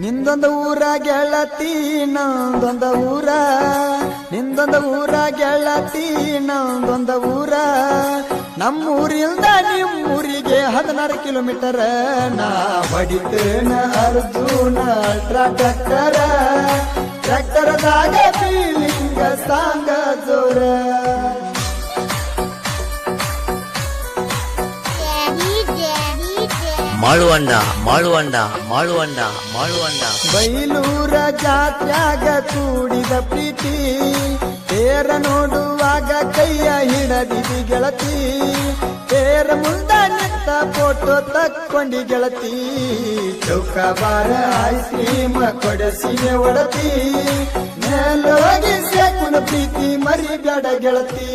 ನಿಂದೊಂದು ಊರ ಗೆಳತಿ, ನಂದೊಂದ ಊರ. ನಿಂದೊಂದ ಊರ ಗೆಳತಿ, ನಂದೊಂದ ಊರ. ನಮ್ಮೂರಿಂದ ನಿಮ್ಮೂರಿಗೆ ಹದಿನಾರು ಕಿಲೋಮೀಟರ್. ನಾ ಬಡಿತೇನ ಅರ್ಜುನ ಅಲ್ಟ್ರಾ ಟ್ರ್ಯಾಕ್ಟರ. ಟ್ರ್ಯಾಕ್ಟರದಾಗ ಫೀಲಿಂಗ ಸಾಂಗ ಜೋರ. ಮಾಳುವಂಡ ಮಾಳುವಂಡ ಮಾಳುವಂಡ ಮಾಳುವಂಡ ಬೈಲೂರ ಜಾತ್ಯಾಗ ಕೂಡಿದ ಪ್ರೀತಿ, ತೇರ ನೋಡುವಾಗ ಕೈಯ ಹಿಡದಿದಿ ಗೆಳತಿ. ತೇರ ಮುಂದ ನಿಂತ ಫೋಟೋ ತಕ್ಕೊಂಡಿ ಗೆಳತಿ. ಚೌಕಾಬಾರ ಐಸ್ ಕ್ರೀಮ್ ಕೊಡಸಿಗೆ ಒಡತಿ. ಮೇಲೋಗಿ ಸೇಕುನ ಪ್ರೀತಿ ಮರಿಬೇಡ ಗೆಳತಿ.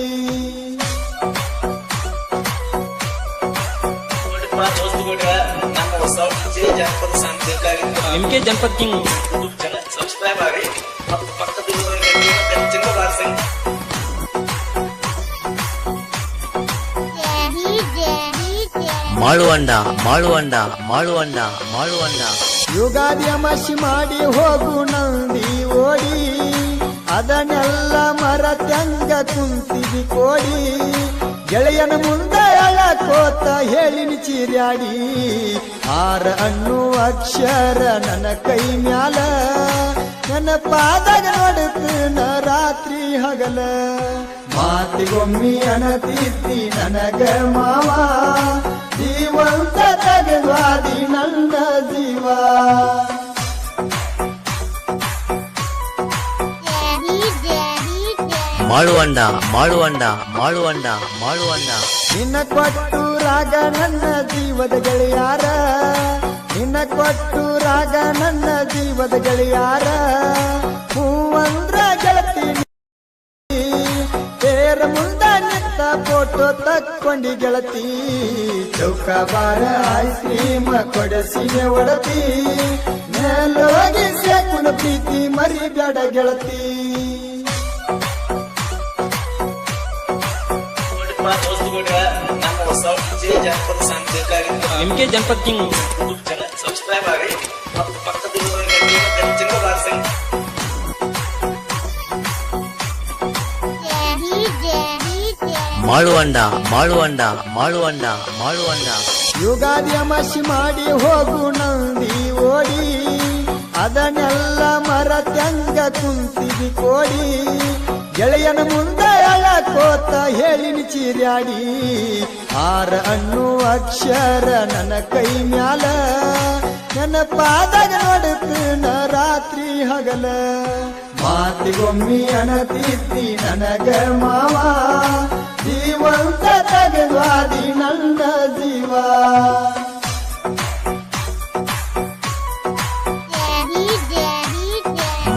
ನೋಡಿಪ್ಪ ದೋಸ್ತುಗಳ್ರ, ನಮ್ಮ ವಿಜಯ ಜಾನಪದ ಸಾಂಗ್ ಬೇಕಾಗಿತ್ತು ನಿಮ್ಗೆ ಜನಪದ ಕಿಂಗ್ ಯೂಟ್ಯೂಬ್ ಚಾನಲ್ ಸಬ್ಸ್ಕ್ರೈಬ್ ಆಗಿ ಮತ್ತು ಪಕ್ಕದಲ್ಲಿರುವ ಚಿನ್ನ ಬಾರಿಸಿ. ಮಾಳುವಂಡ ಮಾಳುವಂಡ ಮಾಳುವಂಡ ಮಾಳುವಂಡ ಯುಗಾದಿ ಅಮಾಸಿ ಮಾಡಿ ಹೋಗು ನಂದಿ ಓಡಿ ಅದನ್ನೆಲ್ಲ ಮರತ್ಯಂಗ ಕುಂತಿದಿ ಕೋಡಿ ಗೆಳೆಯನ ಮುಂದೆ ಅಳಕೋತ ಹೇಳಿನಿ ಚೀರ್ಯಾಡಿ ಆರ ಅಣ್ಣು ಅಕ್ಷರ ನನ್ನ ಕೈ ಮ್ಯಾಲ. ನನ್ನ ಪಾದಾಗ ನ ರಾತ್ರಿ ಹಗಲ. ಮಾತಿಗೊಮ್ಮಿ ಅನತಿದ್ದಿ ನನಗ ಮಾವ. ಜೀವಂತ ತಗವಾದಿ ನನ್ನ ಜೀವ. ಮಾಡುವಣ್ಣ ಮಾಡುವಣ್ಣ ಮಾಡುವಣ್ಣ ಮಾಳುವಂಡ ಮಾಳುವಂಡ ಮಾಳುವಂಡ ಮಾಳುವಂಡ ನಿನ್ನ ಕೊಟ್ಟು ರಾಗ ನನ್ನ ಜೀವದ ಗೆಳೆಯಾರ. ನಿನ್ನ ಕೊಟ್ಟು ರಾಗ ನನ್ನ ಜೀವದ ಗೆಳೆಯಾರ. ಹೂವಂದ್ರ ಗೆಳತಿ ತೇರ ಮುಂದ ನಿಂತ ಫೋಟೋ ತಕ್ಕೊಂಡಿ ಗೆಳತಿ. ಚೌಕಾಬಾರ ಐಸ್ ಕ್ರೀಮ್ ಕೊಡಸಿಗೆ ಒಡತಿ. ಮೇಲೋಗಿ ಸೇಕುನ ಪ್ರೀತಿ ಮರಿಬೇಡ ಗೆಳತಿ. ನಿಮ್ಗೆ ಜನಪದ ಕಿಂಗ್ ಯೂಟ್ಯೂಬ್ ಚಾನಲ್ ಸಬ್ಸ್ಕ್ರೈಬ್ ಆಗಿ ಮತ್ತು ಪಕ್ಕದಲ್ಲಿರುವ ಬಾರಿಸಿ. ಮಾಳುವಂಡ ಮಾಳುವಂಡ ಮಾಳುವಂಡ ಮಾಳುವಂಡ. ಯುಗಾದಿ ಅಮಾಸಿ ಮಾಡಿ ಹೋಗು ನಂದಿ ಓಡಿ. ಅದನ್ನೆಲ್ಲ ಮರ ತಂಗ ಕುಂತಿದಿ ಕೋಡಿ. ಗೆಳೆಯನ ಮುಂದೆ ಅಳಕೋತ ಹೇಳಿನಿ ಚೀರ್ಯಾಡಿ. ಆರ ಅನ್ನು ಅಕ್ಷರ ನನ್ನ ಕೈ ಮ್ಯಾಲ. ನನ್ನ ಪಾದಾಗ ನ ರಾತ್ರಿ ಹಗಲ. ಮಾತಿಗೊಮ್ಮಿ ಅನತಿತ್ತಿ ನನಗ ಮಾವ.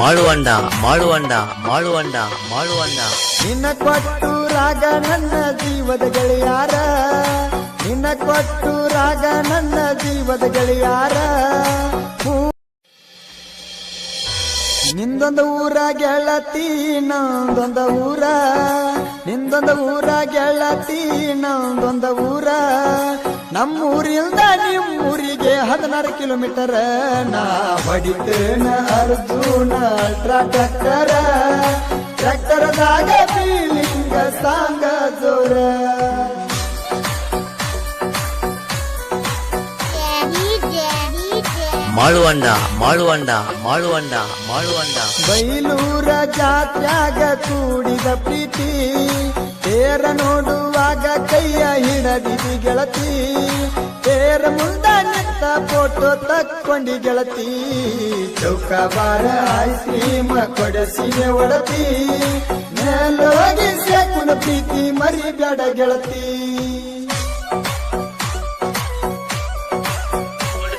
ಮಾಡುವಂಡ ಮಾಡುವಂಡ ಮಾಡುವಂಡ ಮಾಳುವಂಡ. ನಿನ್ನ ಕೊಟ್ಟು ರಾಗ ನನ್ನ ಜೀವದ ಗೆಳೆಯಾರ. ನಿನ್ನ ಕೊಟ್ಟು ರಾಗ ನನ್ನ ಜೀವದ ಗೆಳೆಯಾರ. ನಿಂದೊಂದ ಊರ ಗೆಳತಿ, ನಂದೊಂದ ಊರ. ನಿಂದೊಂದ ಊರ ಗೆಳತಿ, ನಂದೊಂದ ಊರ. ನಮ್ಮೂರಿಂದ ನಿಮ್ಮೂರಿಗೆ ಹದಿನಾರು ಕಿಲೋಮೀಟರ್. ನಾ ಹೊಡಿತೇನ Arjuna ultra tractor feeling song ಜೋರ. ಮಾಳುವಂಡ ಮಾಳುವಂಡ ಮಾಳುವಂಡ ಮಾಳುವಂಡ ಬೈಲೂರ ಜಾತ್ಯಾಗ ಕೂಡಿದ ಪ್ರೀತಿ, ತೇರ ನೋಡುವಾಗ ಕೈಯ ಹಿಡದಿದಿ ಗೆಳತಿ, ತೇರ ಮುಂದ ನಿಂತ ಫೋಟೋ ತಕ್ಕೊಂಡಿ ಗೆಳತಿ. ಚೌಕಾಬಾರ ಐಸ್ ಕ್ರೀಮ್ ಕೊಡಸಿಗೆ ಒಡತಿ, ಮೇಲೋಗಿ ಸೇಕುನ ಪ್ರೀತಿ ಮರಿಬೇಡ ಗೆಳತಿ.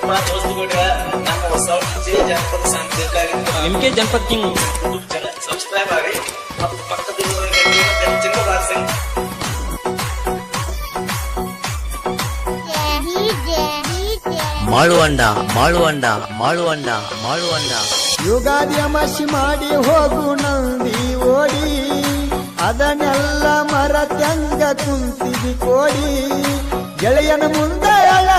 ನಮ್ಮ ವಿಜಯ ಜಾನಪದ ಸಾಂಗ್ ಬೇಕಾಗಿತ್ತು ನಿಮ್ಗೆ ಜನಪದ ಕಿಂಗ್ ಯೂಟ್ಯೂಬ್ ಚಾನಲ್ ಸಬ್ಸ್ಕ್ರೈಬ್ ಆಗಿ ಮತ್ತು ಬಾರಿಸಿ. ಮಾಳುವಂಡ ಮಾಳುವಂಡ ಮಾಳುವಂಡ ಮಾಳುವಂಡ. ಯುಗಾದಿ ಅಮಾಸಿ ಮಾಡಿ ಹೋಗು ನಂದಿ ಓಡಿ. ಅದನ್ನೆಲ್ಲ ಮರ ಮರತ್ಯಂಗ ಕುಂತಿದಿ ಕೋಡಿ. ಗೆಳೆಯನ ಮುಂದೆ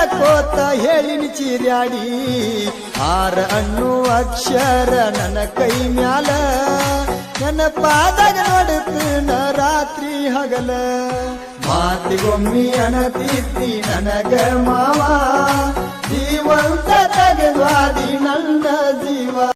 ಕೋತ ಹೇಳಿ ಚೀರ್ಯಾಡಿ. ಆರ ಅನ್ನು ಅಕ್ಷರ ನನ್ನ ಕೈ ಮ್ಯಾಲ. ನನ್ನ ಪಾದಾಗ ನೋಡುತ್ತ ರಾತ್ರಿ ಹಗಲ. ಮಾತಿಗೊಮ್ಮಿ ಅಣತಿತ್ತಿ ನನಗ ಮಾವ. ಜೀವಂತ ತಗದ್ವಾದಿ ನನ್ನ ಜೀವ.